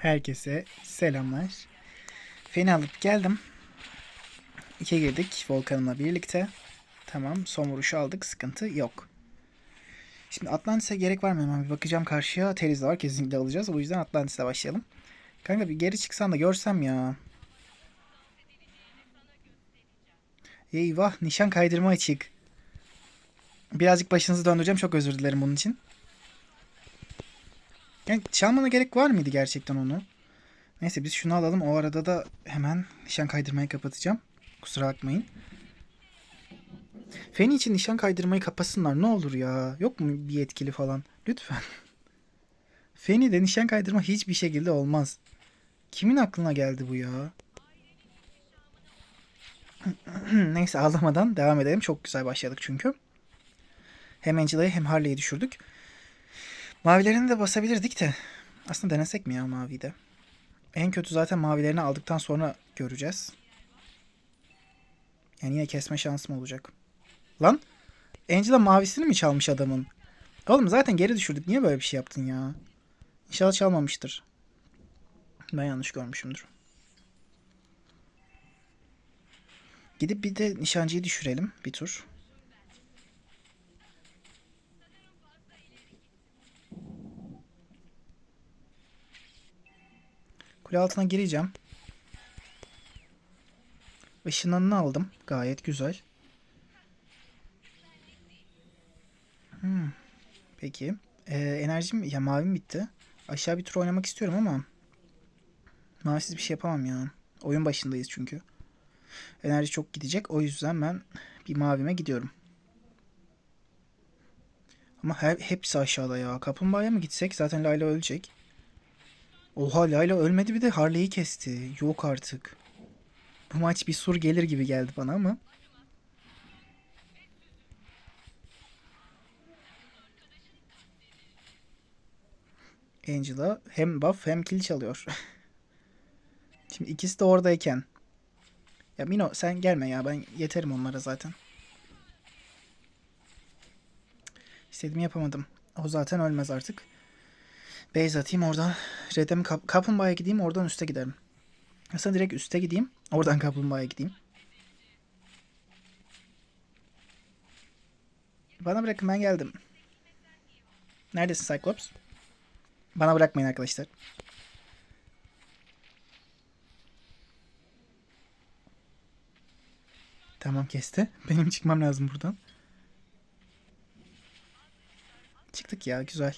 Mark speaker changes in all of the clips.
Speaker 1: Herkese selamlar. Feni alıp geldim. İki girdik Volkan'ımla birlikte. Tamam son vuruşu aldık sıkıntı yok. Şimdi Atlantis'e gerek var mı hemen bir bakacağım karşıya. Teriz var kesinlikle alacağız. O yüzden Atlantis'e başlayalım. Kanka bir geri çıksan da görsem ya. Eyvah nişan kaydırma açık. Birazcık başınızı döndüreceğim çok özür dilerim bunun için. Yani çalmana gerek var mıydı gerçekten onu? Neyse biz şunu alalım. O arada da hemen nişan kaydırmayı kapatacağım. Kusura bakmayın. Feni için nişan kaydırmayı kapatsınlar. Ne olur ya. Yok mu bir yetkili falan? Lütfen. Feni de nişan kaydırma hiçbir şekilde olmaz. Kimin aklına geldi bu ya? Neyse ağlamadan devam edelim. Çok güzel başladık çünkü. Hem Angela'yı hem Harley'i düşürdük. Mavilerini de basabilirdik de. Aslında denesek mi ya maviyi de? En kötü zaten mavilerini aldıktan sonra göreceğiz. Yani yine kesme şansım olacak. Lan Angela mavisini mi çalmış adamın? Oğlum zaten geri düşürdük. Niye böyle bir şey yaptın ya? İnşallah çalmamıştır. Ben yanlış görmüşümdür. Gidip bir de nişancıyı düşürelim bir tur. Kule altına gireceğim. Işınlanını aldım. Gayet güzel. Hmm. Peki. Ee, enerjim ya mavim bitti. Aşağı bir tur oynamak istiyorum ama mavisiz bir şey yapamam ya. Oyun başındayız çünkü. Enerji çok gidecek. O yüzden ben bir mavime gidiyorum. Ama her, hepsi aşağıda ya. Kaplumbağaya mı gitsek? Zaten Layla ölecek. Oha Layla ölmedi bir de Harley'i kesti. Yok artık. Bu maç bir sur gelir gibi geldi bana ama. Angela hem buff hem kill çalıyor. Şimdi ikisi de oradayken. Ya Mino sen gelme ya ben yeterim onlara zaten. İstediğimi yapamadım. O zaten ölmez artık. Base atayım oradan. Red'e kap kaplumbağaya gideyim oradan üste giderim. Aslında direkt üste gideyim. Oradan kaplumbağaya gideyim. Bana bırakın ben geldim. Neredesin Cyclops? Bana bırakmayın arkadaşlar. Tamam kesti. Benim çıkmam lazım buradan. Çıktık ya güzel.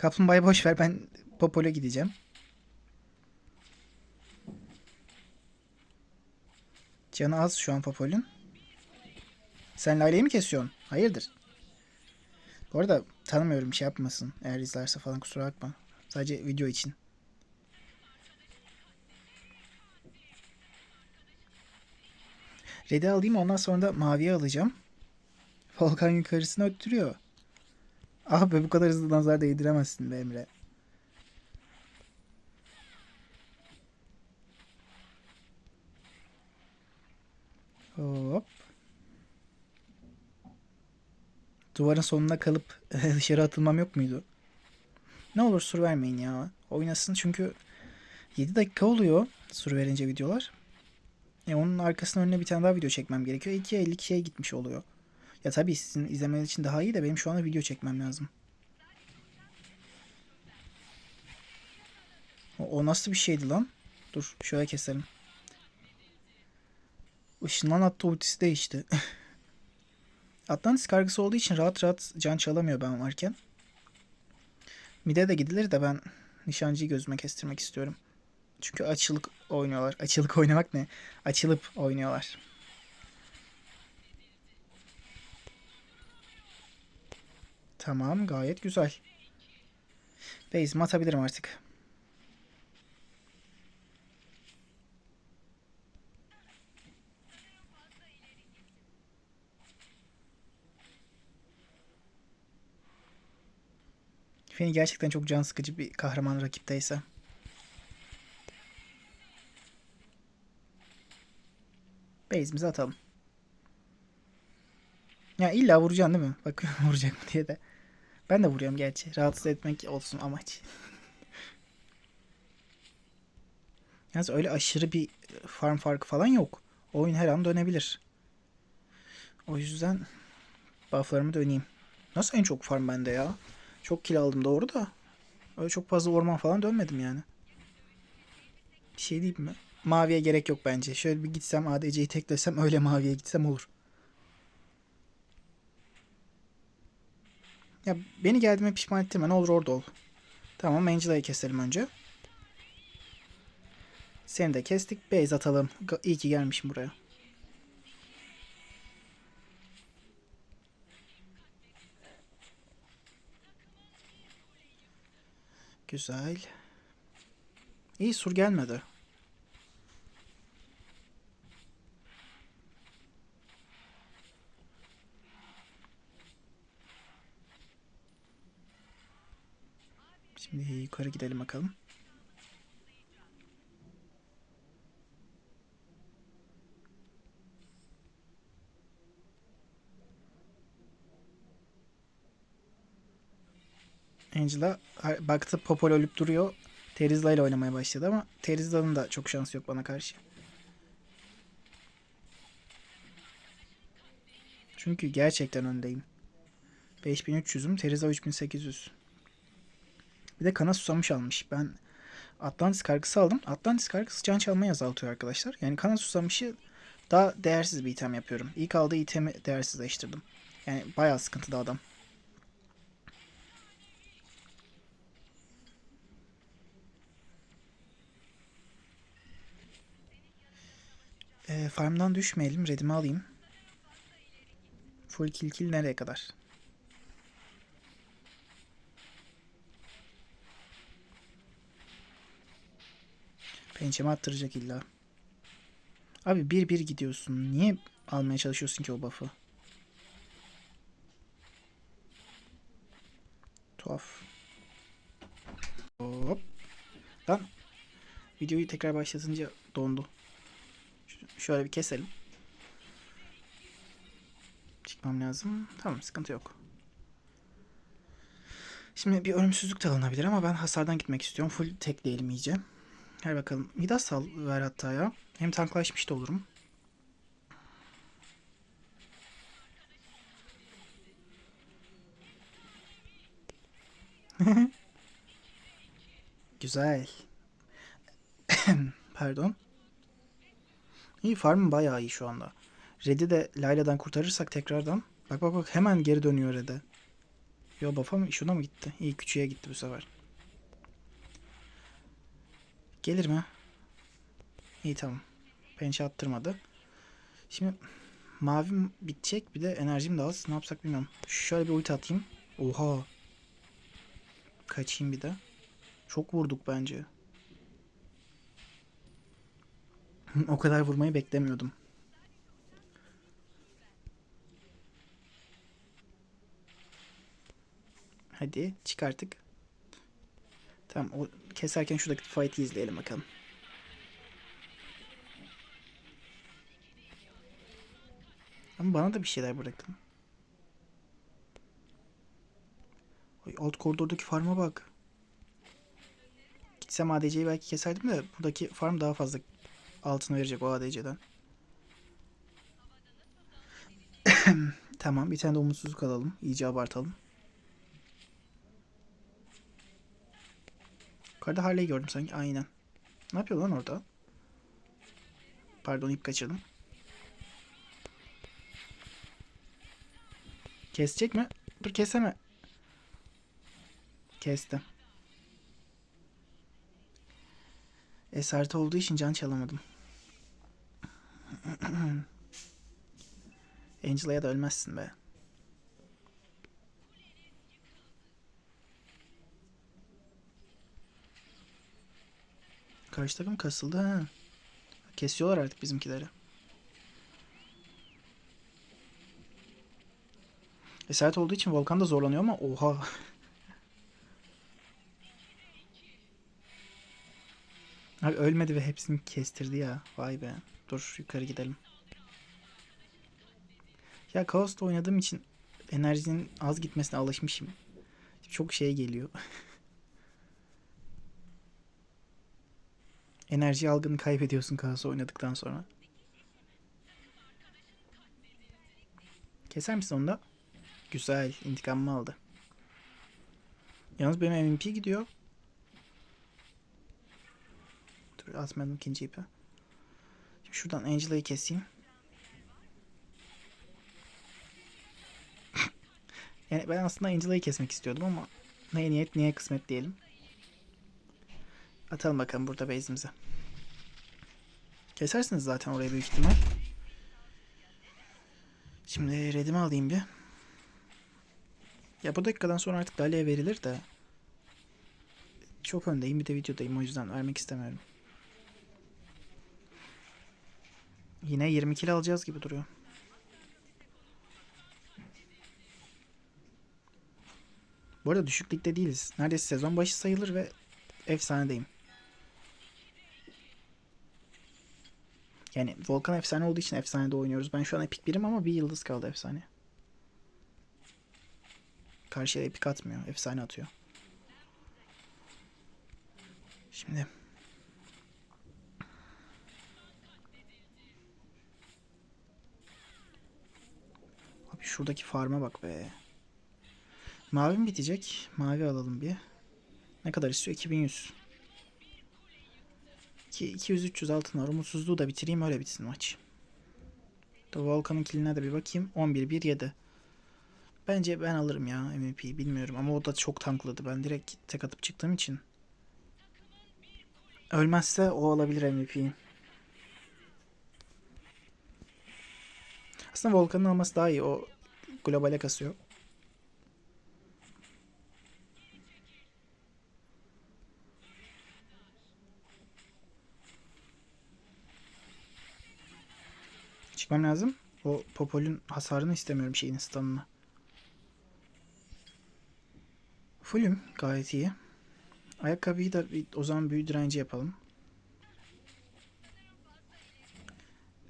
Speaker 1: Kaplumbağayı boş ver ben Popol'e gideceğim. Canı az şu an Popol'ün. Sen Lale'yi mi kesiyorsun? Hayırdır? Bu arada tanımıyorum şey yapmasın. Eğer izlerse falan kusura bakma. Sadece video için. Red'i alayım ondan sonra da maviye alacağım. Volkan yukarısını öttürüyor. Ah be bu kadar hızlı nazar değdiremezsin be Emre. Hop. Duvarın sonuna kalıp dışarı atılmam yok muydu? Ne olur sur vermeyin ya. Oynasın çünkü 7 dakika oluyor sur verince videolar. E onun arkasına önüne bir tane daha video çekmem gerekiyor. 2'ye 50 kişiye gitmiş oluyor. Ya tabii sizin izlemeniz için daha iyi de benim şu anda video çekmem lazım. O, o nasıl bir şeydi lan? Dur şöyle keselim. Işınlan attı ultisi değişti. Atlantis kargısı olduğu için rahat rahat can çalamıyor ben varken. Mide de gidilir de ben nişancıyı gözüme kestirmek istiyorum. Çünkü açılık oynuyorlar. Açılık oynamak ne? Açılıp oynuyorlar. Tamam gayet güzel. Base'imi atabilirim artık. Feni gerçekten çok can sıkıcı bir kahraman rakipteyse. Base'imizi atalım. Ya illa vuracaksın değil mi? Bakıyorum vuracak mı diye de. Ben de vuruyorum gerçi. Rahatsız etmek olsun amaç. Yalnız öyle aşırı bir farm farkı falan yok. Oyun her an dönebilir. O yüzden bufflarımı döneyim. Nasıl en çok farm bende ya? Çok kill aldım doğru da. Öyle çok fazla orman falan dönmedim yani. Bir şey diyeyim mi? Maviye gerek yok bence. Şöyle bir gitsem ADC'yi teklesem öyle maviye gitsem olur. Ya beni geldiğime pişman ettirme ne olur orada ol. Tamam Angela'yı keselim önce. Seni de kestik. Base atalım. İyi ki gelmişim buraya. Güzel. İyi sur gelmedi. Şimdi yukarı gidelim bakalım. Angela baktı Popol ölüp duruyor. Terizla ile oynamaya başladı ama Terizla'nın da çok şansı yok bana karşı. Çünkü gerçekten öndeyim. 5300'üm, Terizla 3800. Bir de kana susamış almış. Ben Atlantis kargısı aldım. Atlantis kargısı can çalmayı azaltıyor arkadaşlar. Yani kana susamışı daha değersiz bir item yapıyorum. İlk aldığı itemi değersizleştirdim. Yani bayağı sıkıntıda adam. E, farmdan düşmeyelim. Redimi alayım. Full kill kill nereye kadar? Pençeme attıracak illa. Abi bir bir gidiyorsun. Niye almaya çalışıyorsun ki o buff'ı? Tuhaf. Hop. Lan. Videoyu tekrar başlatınca dondu. Ş- Şöyle bir keselim. Çıkmam lazım. Tamam sıkıntı yok. Şimdi bir ölümsüzlük de alınabilir ama ben hasardan gitmek istiyorum. Full tekleyelim iyice. Gel bakalım. Midas al ver hatta ya. Hem tanklaşmış da olurum. Güzel. Pardon. İyi farm bayağı iyi şu anda. Red'i de Layla'dan kurtarırsak tekrardan. Bak bak bak hemen geri dönüyor Red'e. Yo buff'a mı? Şuna mı gitti? İyi küçüğe gitti bu sefer. Gelir mi? İyi tamam. Pençe attırmadı. Şimdi mavim bitecek. Bir de enerjim de az. Ne yapsak bilmiyorum. Şöyle bir ulti atayım. Oha. Kaçayım bir de. Çok vurduk bence. o kadar vurmayı beklemiyordum. Hadi çık artık. Tamam o keserken şuradaki fight'i izleyelim bakalım. Ama bana da bir şeyler bırakın. Oy, alt koridordaki farma bak. Gitsem ADC'yi belki keserdim de buradaki farm daha fazla altın verecek o ADC'den. tamam bir tane de umutsuzluk alalım. İyice abartalım. Yukarıda Harley gördüm sanki. Aynen. Ne yapıyor lan orada? Pardon ip kaçırdım. Kesecek mi? Dur keseme. Kesti. Esaret olduğu için can çalamadım. Angela'ya da ölmezsin be. Karşı takım kasıldı ha. Kesiyorlar artık bizimkileri. Esaret olduğu için Volkan da zorlanıyor ama oha. Abi ölmedi ve hepsini kestirdi ya. Vay be. Dur yukarı gidelim. Ya Kaos'ta oynadığım için enerjinin az gitmesine alışmışım. Çok şey geliyor. Enerji algını kaybediyorsun kaosu oynadıktan sonra. Keser misin onu da? Güzel. intikamımı aldı. Yalnız benim MVP gidiyor. Dur atmadım ikinci ipi. Şimdi şuradan Angela'yı keseyim. yani ben aslında Angela'yı kesmek istiyordum ama neye niyet niye kısmet diyelim. Atalım bakalım burada base'imize. Kesersiniz zaten orayı büyük ihtimal. Şimdi redimi alayım bir. Ya bu dakikadan sonra artık Dalia'ya verilir de. Çok öndeyim bir de videodayım o yüzden vermek istemiyorum. Yine 20 kill alacağız gibi duruyor. Bu arada düşük değiliz. Neredeyse sezon başı sayılır ve efsanedeyim. Yani Volkan efsane olduğu için efsanede oynuyoruz. Ben şu an epik birim ama bir yıldız kaldı efsane. Karşıya epik atmıyor. Efsane atıyor. Şimdi Abi şuradaki farma bak be. Mavi mi bitecek? Mavi alalım bir. Ne kadar istiyor? 2100. 200-300 altın var. Umutsuzluğu da bitireyim öyle bitsin maç. Da Volkan'ın kiline de bir bakayım. 11-1-7. Bence ben alırım ya MVP bilmiyorum ama o da çok tankladı. Ben direkt tek atıp çıktığım için. Ölmezse o alabilir MVP'yi. Aslında Volkan'ın alması daha iyi. O globale kasıyor. Çıkmam lazım. O Popol'ün hasarını istemiyorum şeyin stun'ını. Fullüm gayet iyi. Ayakkabıyı da o zaman büyü direnci yapalım.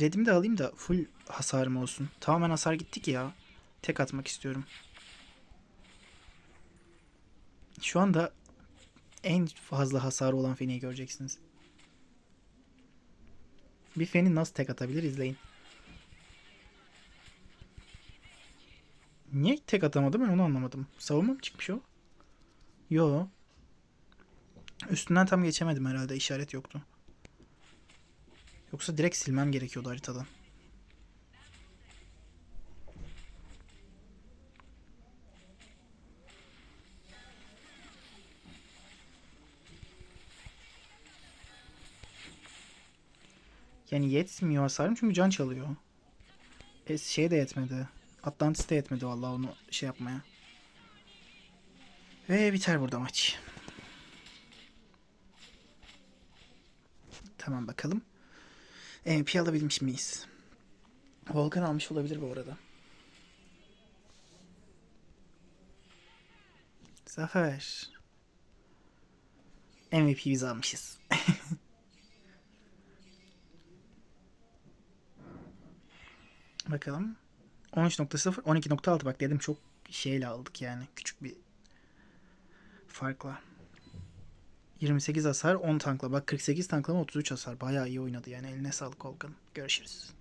Speaker 1: Redimi de alayım da full hasarım olsun. Tamamen hasar gitti ki ya. Tek atmak istiyorum. Şu anda en fazla hasarı olan Feni'yi göreceksiniz. Bir Feni nasıl tek atabilir izleyin. Niye tek atamadı ben onu anlamadım. Savunma mı çıkmış o? Yo. Üstünden tam geçemedim herhalde işaret yoktu. Yoksa direkt silmem gerekiyordu haritadan. Yani yetmiyor hasarım çünkü can çalıyor. E, şey de yetmedi. Atlantis de yetmedi vallahi onu şey yapmaya. Ve biter burada maç. Tamam bakalım. MP alabilmiş miyiz? Volkan almış olabilir bu arada. Zafer. MVP biz almışız. Bakalım. 13.0 12.6 bak dedim çok şeyle aldık yani küçük bir farkla. 28 hasar 10 tankla bak 48 tankla 33 hasar bayağı iyi oynadı yani eline sağlık Volkan. Görüşürüz.